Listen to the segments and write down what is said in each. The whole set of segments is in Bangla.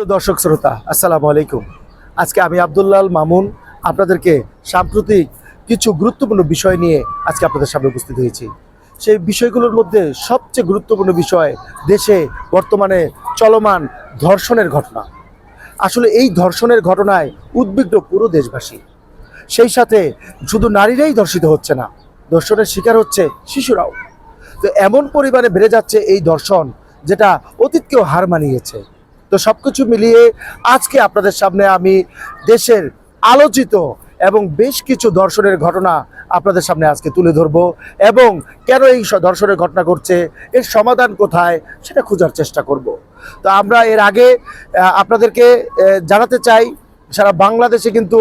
প্রিয় দর্শক শ্রোতা, আসসালামু আলাইকুম। আজকে আমি আবদুল্লাল মামুন আপনাদেরকে সাম্প্রতিক কিছু গুরুত্বপূর্ণ বিষয় নিয়ে আজকে আপনাদের সামনে উপস্থিত হয়েছি। সেই বিষয়গুলোর মধ্যে সবচেয়ে গুরুত্বপূর্ণ বিষয় দেশে বর্তমানে চলমান ধর্ষণের ঘটনা। আসলে এই ধর্ষণের ঘটনায় উদ্বিগ্ন পুরো দেশবাসী। সেই সাথে শুধু নারীরাই ধর্ষিত হচ্ছে না, ধর্ষণের শিকার হচ্ছে শিশুরাও। তো এমন পরিমাণে বেড়ে যাচ্ছে এই ধর্ষণ, যেটা অতীতকেও হার মানিয়েছে। তো সব কিছু মিলিয়ে আজকে আপনাদের সামনে আমি দেশের আলোচিত এবং বেশ কিছু দর্শনের ঘটনা আপনাদের সামনে আজকে তুলে ধরব এবং কেন এই দর্শনের ঘটনা ঘটছে, এর সমাধান কোথায় সেটা খোঁজার চেষ্টা করব। তো আমরা এর আগে আপনাদেরকে জানাতে চাই, সারা বাংলাদেশে কিন্তু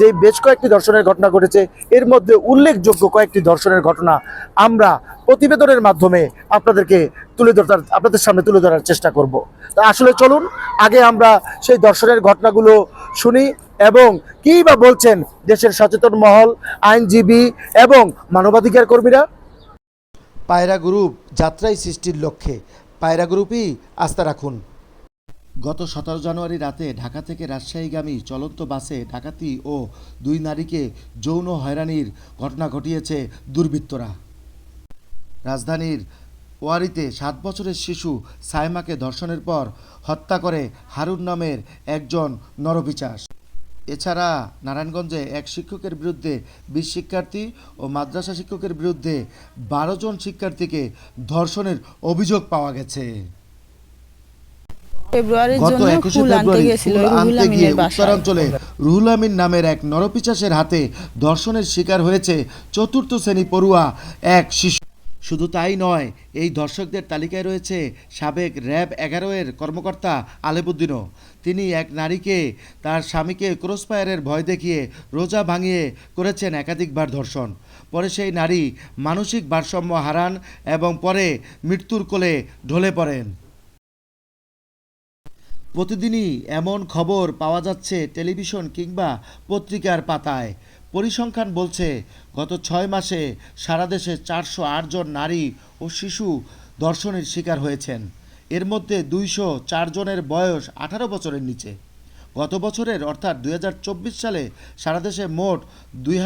যে বেশ কয়েকটি ধর্ষণের ঘটনা ঘটেছে, এর মধ্যে উল্লেখযোগ্য কয়েকটি ধর্ষণের ঘটনা আমরা প্রতিবেদনের মাধ্যমে আপনাদেরকে তুলে ধরার আপনাদের সামনে তুলে ধরার চেষ্টা করব। তা আসলে চলুন, আগে আমরা সেই দর্শনের ঘটনাগুলো শুনি এবং কী বা বলছেন দেশের সচেতন মহল, আইনজীবী এবং মানবাধিকার কর্মীরা? পায়রা গ্রুপ যাত্রাই সৃষ্টির লক্ষ্যে। পায়রা গ্রুপই আস্থা রাখুন। গত সতেরো জানুয়ারি রাতে ঢাকা থেকে রাজশাহীগামী চলন্ত বাসে ডাকাতি ও দুই নারীকে যৌন হয়রানির ঘটনা ঘটিয়েছে দুর্বৃত্তরা। রাজধানীর ওয়ারিতে সাত বছরের শিশু সাইমাকে ধর্ষণের পর হত্যা করে হারুন নামের একজন নরপিচাস এছাড়া নারায়ণগঞ্জে এক শিক্ষকের বিরুদ্ধে বিশ শিক্ষার্থী ও মাদ্রাসা শিক্ষকের বিরুদ্ধে বারো জন শিক্ষার্থীকে ধর্ষণের অভিযোগ পাওয়া গেছে। ফেব্রুয়ারির গত জন্য একুশে ফুল আনতে ফেব্রুয়ারি গেছিল ফুল রুহুল আনতে গিয়ে আমিনের বাসায়। উত্তরাঞ্চলে রুহুল আমিন নামের এক নরপিচাসের হাতে ধর্ষণের শিকার হয়েছে চতুর্থ শ্রেণি পড়ুয়া এক শিশু। শুধু তাই নয় এই দর্শকদের তালিকায় রয়েছে সাবেক র্যাব এগারো এর কর্মকর্তা আলেবুদ্দিনও। তিনি এক নারীকে তার স্বামীকে ক্রসফায়ারের ভয় দেখিয়ে রোজা ভাঙিয়ে করেছেন একাধিকবার ধর্ষণ। পরে সেই নারী মানসিক ভারসাম্য হারান এবং পরে মৃত্যুর কোলে ঢলে পড়েন। প্রতিদিনই এমন খবর পাওয়া যাচ্ছে টেলিভিশন কিংবা পত্রিকার পাতায়। পরিসংখ্যান বলছে, গত ছয় মাসে সারা দেশে চারশো জন নারী ও শিশু ধর্ষণের শিকার হয়েছেন। এর মধ্যে দুইশো জনের বয়স আঠারো বছরের নিচে। গত বছরের অর্থাৎ দুই হাজার চব্বিশ সালে সারা দেশে মোট দুই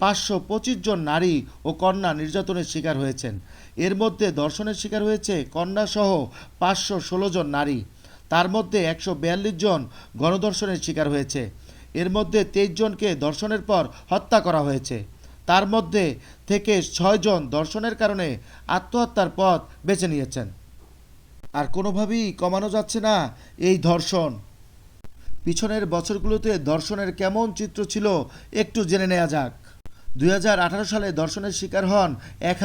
পাঁচশো পঁচিশ জন নারী ও কন্যা নির্যাতনের শিকার হয়েছেন। এর মধ্যে ধর্ষণের শিকার হয়েছে কন্যাসহ পাঁচশো ষোলো জন নারী। তার মধ্যে একশো বিয়াল্লিশ জন গণধর্ষণের শিকার হয়েছে। এর মধ্যে তেইশ জনকে ধর্ষণের পর হত্যা করা হয়েছে। তার মধ্যে থেকে ছয়জন ধর্ষণের কারণে আত্মহত্যার পথ বেছে নিয়েছেন। আর কোনোভাবেই কমানো যাচ্ছে না এই ধর্ষণ। পিছনের বছরগুলোতে দর্শনের কেমন চিত্র ছিল একটু জেনে নেওয়া যাক। দুই হাজার আঠারো সালে দর্শনের শিকার হন এক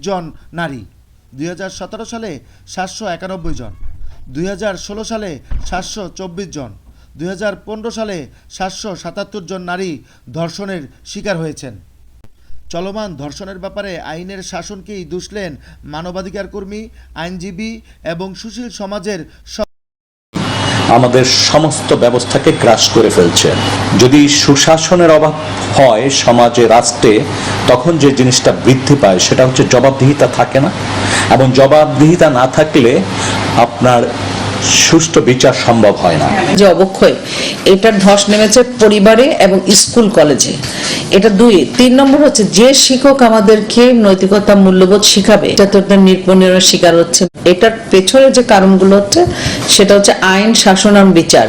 জন নারী। দুই হাজার সতেরো সালে সাতশো একানব্বই জন, দুই হাজার ষোলো সালে সাতশো চব্বিশ জন, দুই হাজার পনেরো সালে সাতশো সাতাত্তর জন নারী ধর্ষণের শিকার হয়েছেন। চলমান ধর্ষণের ব্যাপারে আইনের শাসনকেই দুষলেন মানবাধিকার কর্মী আইনজীবী এবং সুশীল সমাজের আমাদের সমস্ত ব্যবস্থাকে গ্রাস করে ফেলছে। যদি সুশাসনের অভাব হয় সমাজে, রাষ্ট্রে, তখন যে জিনিসটা বৃদ্ধি পায় সেটা হচ্ছে জবাবদিহিতা থাকে না। এবং জবাবদিহিতা না থাকলে আপনার সুষ্ঠু বিচার সম্ভব হয় না। যে অবক্ষয় এটার ধস নেমেছে পরিবারে এবং স্কুল কলেজে। এটা দুই। তিন নম্বর হচ্ছে যে শিক্ষক আমাদেরকে নৈতিকতা মূল্যবোধ শিখাবে যাতে নির্পণের শিকার হচ্ছে। এটার পেছনে যে কারণগুলো হচ্ছে সেটা হচ্ছে আইন শাসন আর বিচার।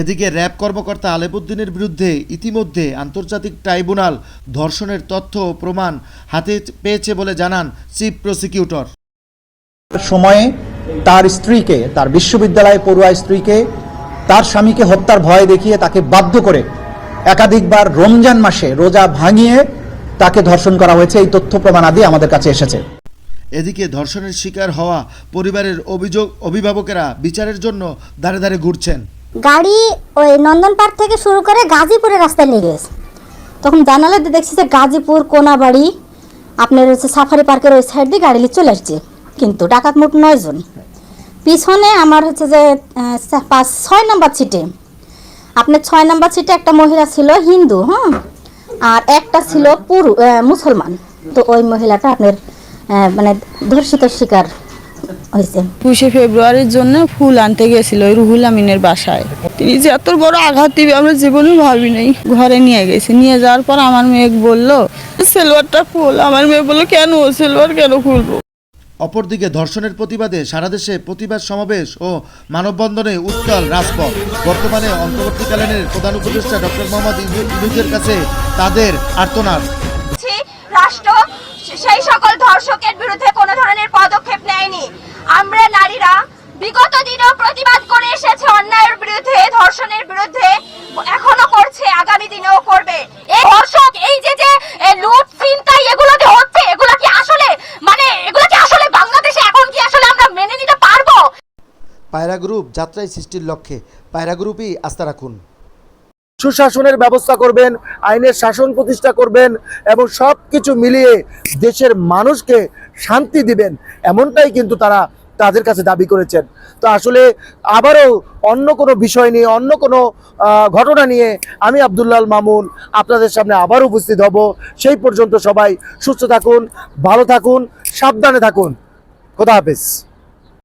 এদিকে র্যাব কর্মকর্তা আলেবুদ্দিনের বিরুদ্ধে ইতিমধ্যে আন্তর্জাতিক ট্রাইব্যুনাল ধর্ষণের তথ্য ও প্রমাণ হাতে পেয়েছে বলে জানান চিফ প্রসিকিউটর। সময়ে তার স্ত্রীকে তার বিশ্ববিদ্যালয়ে পড়ুয়া স্ত্রীকে তার স্বামীকে হত্যার ভয় দেখিয়ে তাকে বাধ্য করে একাধিকবার রমজান মাসে রোজা ভাঙিয়ে তাকে ধর্ষণ করা হয়েছে এই তথ্য প্রমাণ আদি আমাদের কাছে এসেছে। এদিকে ধর্ষণের শিকার হওয়া পরিবারের অভিযোগ অভিভাবকেরা বিচারের জন্য দাঁড়ে দাঁড়ে ঘুরছেন। গাড়ি ওই নন্দন পার্ক থেকে শুরু করে গাজীপুরের রাস্তায় নিয়ে গেছে তখন জানালে দেখছি যে গাজীপুর কোনাবাড়ি আপনার হচ্ছে সাফারি পার্কের ওই সাইড দিয়ে গাড়ি নিয়ে চলে আসছে। কিন্তু ডাকাত মোট নয় জন পিছনে আমার হচ্ছে যে পাঁচ ছয় নম্বর সিটে আপনার ছয় নম্বর সিটে একটা মহিলা ছিল হিন্দু হ্যাঁ আর একটা ছিল পুরু মুসলমান। তো ওই মহিলাটা আপনার মানে ধর্ষিত শিকার হয়েছে। একুশে ফেব্রুয়ারির জন্য ফুল আনতে গেছিল ওই রুহুল আমিনের বাসায়। তিনি যে এত বড় আঘাত দিবে, আমরা জীবনে ভাবি নাই। ঘরে নিয়ে গেছে। নিয়ে যাওয়ার পর আমার মেয়ে বলল সেলভারটা ফুল। আমার মেয়ে বলল, কেন? সেলভার কেন খুলবো? অপরদিকে ধর্ষণের প্রতিবাদে সারা দেশে প্রতিবাদ সমাবেশ ও মানববন্ধনে উত্তাল রাজপথ। বর্তমানে অন্তর্বর্তীকালীনের প্রধান উপদেষ্টা ডক্টর মোহাম্মদ ইউনূ- কাছে তাদের আর্তনাদ। রাষ্ট্র সেই সকল ধর্ষকের বিরুদ্ধে কোনো ধরনের পদক্ষেপ নেয়নি। আমরা নারীরা বিগত দিনেও প্রতিবাদ করে এসেছে অন্যায়ের বিরুদ্ধে, ধর্ষণের বিরুদ্ধে, এখনও করছে, আগামী দিনেও করবে এই ধর্ষক এই যে যে এ, লুট চিন্তাই এগুলো যে হচ্ছে এগুলো কি আসলে মানে এগুলো কি আসলে বাংলাদেশে এখন কি আসলে আমরা মেনে নিতে পারব পায়রা গ্রুপ যাত্রায় সৃষ্টির লক্ষ্যে পায়রা গ্রুপই আস্থা রাখুন। সুশাসনের ব্যবস্থা করবেন, আইনের শাসন প্রতিষ্ঠা করবেন এবং সব কিছু মিলিয়ে দেশের মানুষকে শান্তি দিবেন। এমনটাই কিন্তু তারা তাদের কাছে দাবি করেছেন। তো আসলে আবারও অন্য কোনো বিষয় নিয়ে, অন্য কোনো ঘটনা নিয়ে আমি আবদুল্লাল মামুন আপনাদের সামনে আবার উপস্থিত হব। সেই পর্যন্ত সবাই সুস্থ থাকুন, ভালো থাকুন, সাবধানে থাকুন। খোদা হাফেজ।